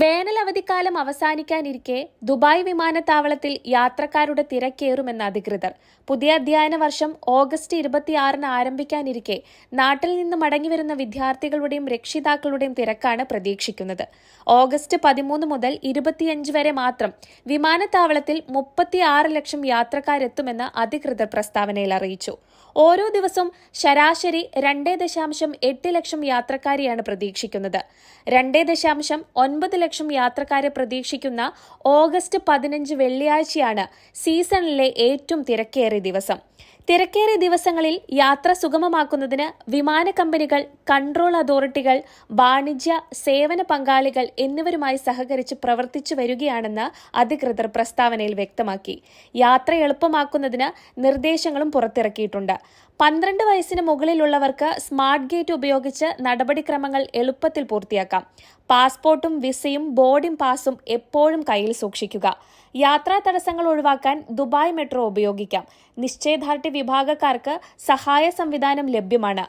വേനൽ അവധിക്കാലം അവസാനിക്കാനിരിക്കെ ദുബായ് വിമാനത്താവളത്തിൽ യാത്രക്കാരുടെ തിരക്കേറുമെന്ന് അധികൃതർ. പുതിയ അധ്യയന വർഷം ഓഗസ്റ്റ് ഇരുപത്തിയാറിന് ആരംഭിക്കാനിരിക്കെ നാട്ടിൽ നിന്ന് മടങ്ങിവരുന്ന വിദ്യാർത്ഥികളുടെയും രക്ഷിതാക്കളുടെയും തിരക്കാണ് പ്രതീക്ഷിക്കുന്നത്. ഓഗസ്റ്റ് പതിമൂന്ന് മുതൽ ഇരുപത്തിയഞ്ച് വരെ മാത്രം വിമാനത്താവളത്തിൽ മുപ്പത്തിയാറ് ലക്ഷം യാത്രക്കാരെത്തുമെന്ന് അധികൃതർ പ്രസ്താവനയിൽ അറിയിച്ചു. ഓരോ ദിവസവും ശരാശരി രണ്ടേ ദശാംശം എട്ട് ലക്ഷം യാത്രക്കാരെയാണ് പ്രതീക്ഷിക്കുന്നത്. രണ്ടേ ദശാംശം ഒൻപത് ലക്ഷം യാത്രക്കാരെ പ്രതീക്ഷിക്കുന്ന ഓഗസ്റ്റ് പതിനഞ്ച് വെള്ളിയാഴ്ചയാണ് സീസണിലെ ഏറ്റവും തിരക്കേറിയ ദിവസം. തിരക്കേറിയ ദിവസങ്ങളിൽ യാത്ര സുഗമമാക്കുന്നതിന് വിമാന കമ്പനികൾ കൺട്രോൾ അതോറിറ്റികൾ വാണിജ്യ സേവന പങ്കാളികൾ എന്നിവരുമായി സഹകരിച്ച് പ്രവർത്തിച്ചു വരികയാണെന്ന് അധികൃതർ പ്രസ്താവനയിൽ വ്യക്തമാക്കി. യാത്ര എളുപ്പമാക്കുന്നതിന് നിർദ്ദേശങ്ങളും പുറത്തിറക്കിയിട്ടുണ്ട്. പന്ത്രണ്ട് വയസ്സിന് മുകളിലുള്ളവർക്ക് സ്മാർട്ട് ഗേറ്റ് ഉപയോഗിച്ച് നടപടിക്രമങ്ങൾ എളുപ്പത്തിൽ പൂർത്തിയാക്കാം. പാസ്പോർട്ടും വിസയും ബോർഡിംഗ് പാസും എപ്പോഴും കയ്യിൽ സൂക്ഷിക്കുക. യാത്രാ തടസ്സങ്ങൾ ഒഴിവാക്കാൻ ദുബായ് മെട്രോ ഉപയോഗിക്കാം. നിശ്ചയദാർഢ്യ വിഭാഗക്കാർക്ക് സഹായ സംവിധാനം ലഭ്യമാണ്.